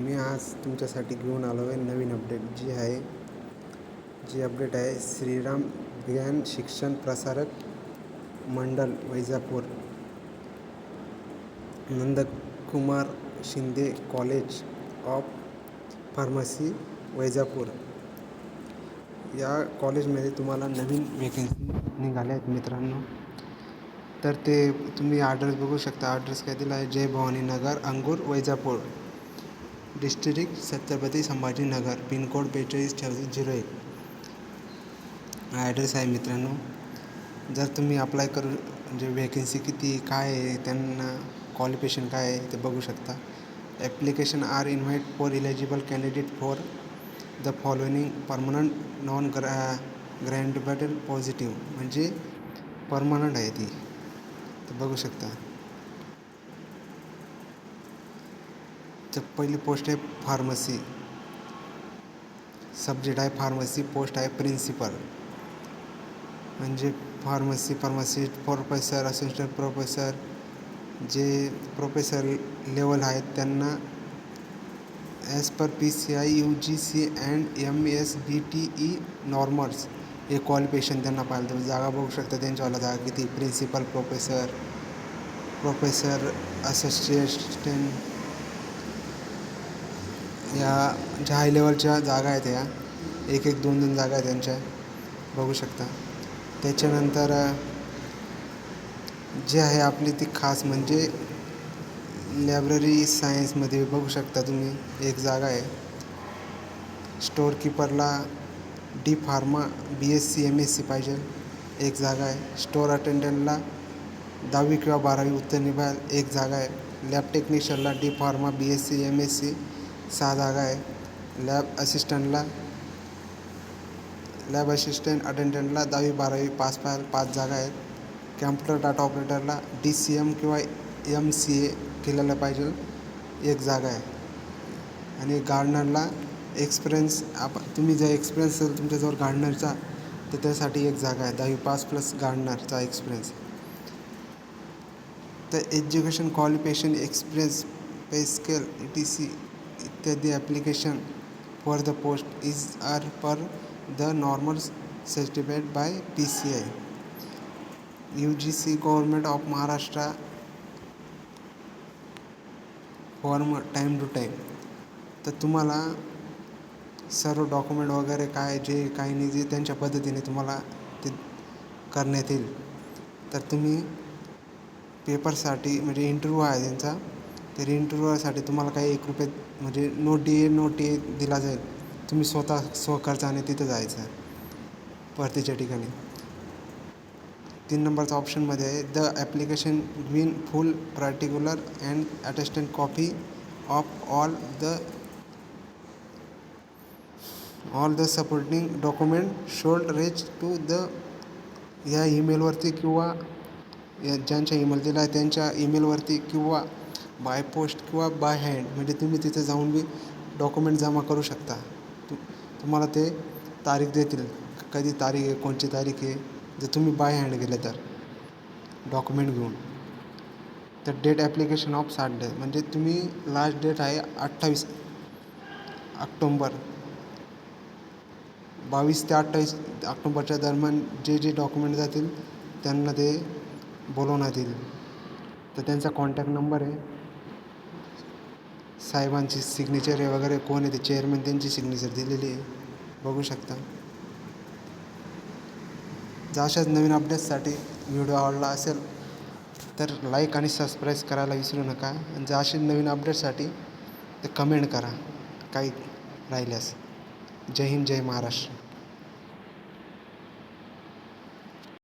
मी आज तुमच्यासाठी घेऊन आलो आहे नवीन अपडेट जी आहे जी अपडेट आहे श्रीराम ज्ञान शिक्षण प्रसारक मंडल Vaijapur. Nandkumar Shinde college of pharmacy Vaijapur. या कॉलेजमध्ये तुम्हाला नवीन वेकन्सी निघाल्या आहेत मित्रांनो. तर ते तुम्ही ॲड्रेस बघू शकता. ॲड्रेस काय दिला आहे? जय भवानी नगर अंगूर Vaijapur. District Chhatrapati Sambhajinagar pin code बेचाळीस छत्तीस झिरो एक. ॲड्रेस आहे मित्रांनो. जर तुम्ही अप्लाय करू म्हणजे व्हॅकन्सी किती काय आहे त्यांना क्वालिफिकेशन काय आहे ते बघू शकता. Application are invite for eligible candidate for the following permanent non gra grantable positive म्हणजे परमनंट आहे ती. तर बघू शकता. तर पहिली पोस्ट आहे फार्मसी सब्जेक्ट आहे फार्मसी पोस्ट आहे प्रिन्सिपल म्हणजे pharmacy pharmacist professor assistant professor जे प्रोफेसर लेवल आहेत त्यांना as per P C I U G C and M S B T E normals हे क्वालिफिकेशन त्यांना पाहिलं तुम्ही जागा बघू शकता. त्यांच्यावाला जागा किती? प्रिन्सिपल प्रोफेसर प्रोफेसर असिस्टंट या ज्या हाय लेवलच्या जागा आहेत या एक एक दोन दोन जागा आहेत त्यांच्या बघू शकता. त्याच्यानंतर जे आहे आपली ती खास म्हणजे लायब्ररी सायन्समध्ये बघू शकता तुम्ही एक जागा आहे. Store किपरला D pharma B S C M S C पाहिजे एक जागा आहे. स्टोअर अटेंडंटला दहावी किंवा बारावी उत्तर एक जागा आहे. Lab टेक्निशियनला D pharma B S C M S C सहा जागा आहे. लॅब असिस्टंटला लॅब असिस्टंट अटेंडंटला दहावी बारावी पास पाहायला पाच जागा आहेत. कॅम्प्युटर डाटा ऑपरेटरला डी सी एम किंवा एम सी ए केलेलं पाहिजे. एक जागा आहे. आणि गार्डनरला एक्सपिरियन्स आप तुम्ही जर एक्सपिरियन्स असेल तुमच्याजवळ गार्डनरचा तर त्यासाठी एक जागा आहे. दहावी पास प्लस गार्डनरचा एक्सपिरियन्स तर education qualification experience pay scale E T C इत्यादी application for the post is are per the normal certified by P C I U G C government of Maharashtra form time to time तर तुम्हाला सर्व document वगैरे काय जे काही नाही जे त्यांच्या पद्धतीने तुम्हाला ते करण्यात येईल. तर तुम्ही पेपरसाठी म्हणजे इंटरव्ह्यू आहे त्यांचा तरी इंटरव्ह्यूसाठी तुम्हाला काही एक रुपये म्हणजे no D A no T A दिला जाईल. तुम्ही स्वतः स्वखर्चाने तिथं जायचं भरतीच्या ठिकाणी. तीन नंबरचा ऑप्शनमध्ये आहे the application green full particular and attested copy of all the all the supporting document should reach to the या ईमेलवरती किंवा या ज्यांच्या ईमेल दिला आहे त्यांच्या ईमेलवरती किंवा बाय पोस्ट किंवा बाय हँड म्हणजे तुम्ही तिथे जाऊन बी डॉक्युमेंट जमा करू शकता. तु तुम्हाला ते तारीख देतील. कधी तारीख आहे कोणची तारीख आहे जर तुम्ही बाय हँड गेले तर डॉक्युमेंट घेऊन. तर डेट ॲप्लिकेशन ऑफ साठ डे म्हणजे तुम्ही लास्ट डेट आहे अठ्ठावीस ऑक्टोंबर. बावीस ते अठ्ठावीस ऑक्टोंबरच्या दरम्यान जे जे डॉक्युमेंट जातील त्यांना ते बोलवण्यात येईल. तर त्यांचा कॉन्टॅक्ट नंबर आहे. साहेबांची सिग्नेचर आहे वगैरे कोण आहे ते चेअरमॅन त्यांची सिग्नेचर दिलेली आहे. बघू शकता. जर अशाच नवीन अपडेट्ससाठी व्हिडिओ आवडला असेल तर लाईक आणि सबस्क्राईब करायला विसरू नका. आणि जर असे नवीन अपडेटसाठी तर कमेंट करा. काही राहिल्यास. जय हिंद जय महाराष्ट्र.